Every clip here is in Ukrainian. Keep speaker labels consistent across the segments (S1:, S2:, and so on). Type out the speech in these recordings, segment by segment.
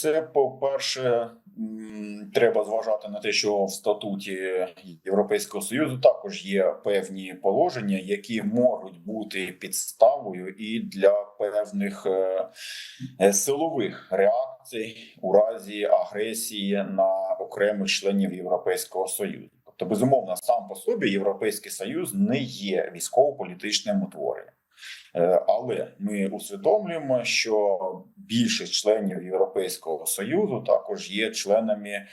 S1: це по-перше, треба зважати на те, що в статуті Європейського союзу також є певні положення, які можуть бути підставою і для певних е, е, силових реакцій у разі агресії на окремих членів Європейського союзу. Тобто, безумовно, сам по собі Європейський Союз не є військово-політичним утворенням. Е, Але ми усвідомлюємо, що більшість членів Європейського союзу також є членами е,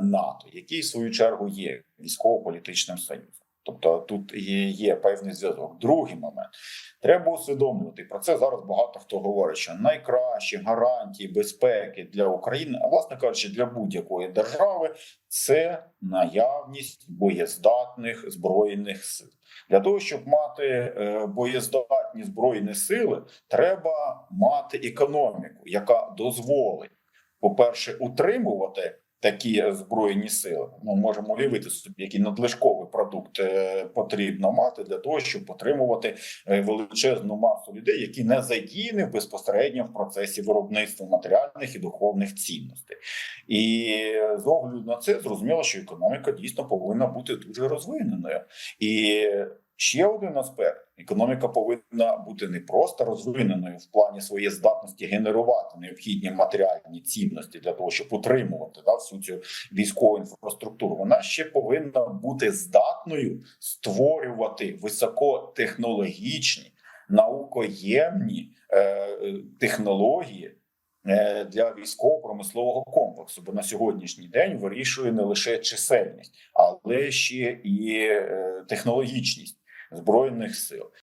S1: НАТО, які в свою чергу є військово-політичним союзом. Тобто тут є, є певний зв'язок. Другий момент треба усвідомлювати про це зараз. Багато хто говорить, що найкращі гарантії безпеки для України, а власне кажучи, для будь-якої держави це наявність боєздатних збройних сил. Для того щоб мати е, боєздатні збройні сили, треба мати економіку, яка дозволить, по-перше, утримувати такі збройні сили. Ми можемо уявити собі, який надлишковий продукт е, потрібно мати для того, щоб отримувати е, величезну масу людей, які не задіяні безпосередньо в процесі виробництва матеріальних і духовних цінностей. І з огляду на це зрозуміло, що економіка дійсно повинна бути дуже розвиненою. І ще один аспект: економіка повинна бути не просто розвиненою в плані своєї здатності генерувати необхідні матеріальні цінності для того, щоб утримувати да, всю цю військову інфраструктуру. Вона ще повинна бути здатною створювати високотехнологічні наукоємні е, технології. е, Для військово-промислового комплексу, бо на сьогоднішній день вирішує не лише чисельність, але ще і е, технологічність збройних сил.